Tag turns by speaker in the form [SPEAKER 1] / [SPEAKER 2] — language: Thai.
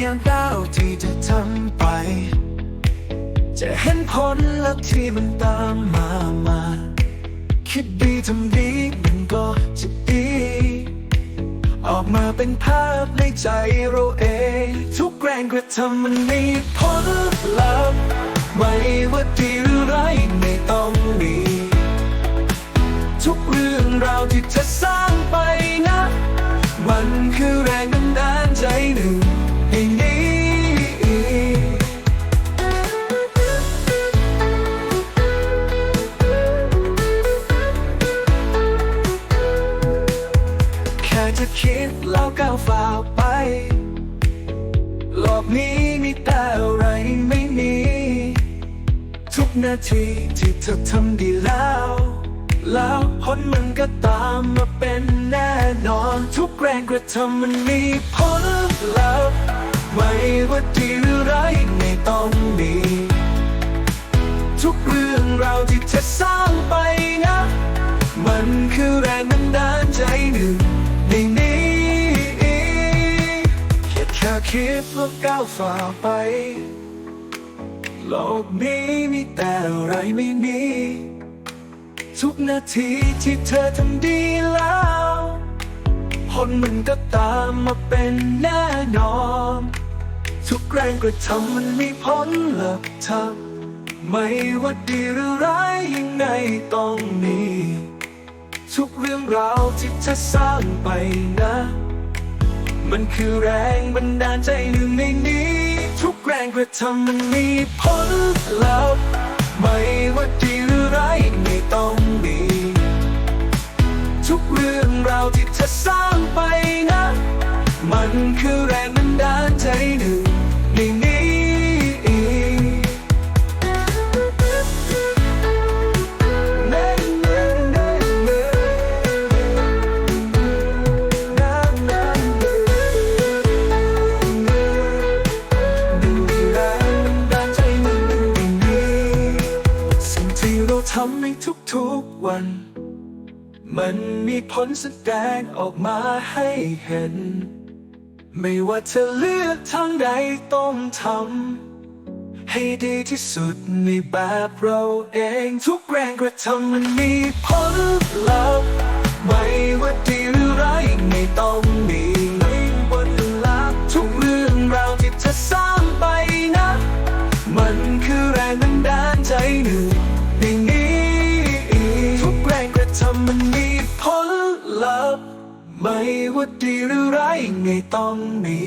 [SPEAKER 1] อย่างก้าวที่จะทำไป จะเห็นผลลัพธ์ที่มันตามมามา คิดดีทำดีมันก็จะดี ออกมาเป็นภาพในใจเราเอง ทุกแรงกระทำมันมีผลลัพธ์ไม่ว่าดีหรือร้ายไม่ต้องมี ทุกเรื่องราวที่จะสร้างไปนะ มันคือแรงบันดาลใจหนึ่ง คิดแล้วก้าวฝ่าไป โลกนี้มีแต่อะไรไม่มี ทุกนาทีที่เธอทำดีแล้ว แล้วผลมันก็ตามมาเป็นแน่นอน ทุกแรงกระทำมันมีผลแลัพธ์ไม่ว่าดีหรือร้ายไม่ต้องมี ทุกเรื่องราวที่เธอสร้างไปนะ มันคือแรงบันดาลใจหนึ่ง คิดแล้วก้าวฝ่าไป โลกนี้มีแต่อะไรไม่มี ทุกนาทีที่เธอทำดีแล้วผลมันก็ตามมาเป็นแน่นอน ทุกแรงกระทำมันมีผลหลัพธ์ทำไม่ว่าดีหรือร้ายยังไงต้องมี ทุกเรื่องราวที่เธอสร้างไปนะ มันคือแรงบันดาลใจหนึ่งในนี้ ทุกแรงกระทำมันมีผลลัพธ์ไม่ว่าดีหรือร้ายไม่ต้องมี ทุกเรื่องราวที่เธอสร้างไปนะ มันคือแรงบันดาลใจหนึ่ง ที่เราทำในทุกๆวัน มันมีผลแสดงออกมาให้เห็น ไม่ว่าเธอเลือกทางใดต้องทำให้ดีที่สุดในแบบเราเองทุกแรงกระทำมันมีผลลัพธ์ไม่ว่าดีหรือร้ายไม่ต้องมี ไม่ว่าดีหรือร้ายไม่ต้องมี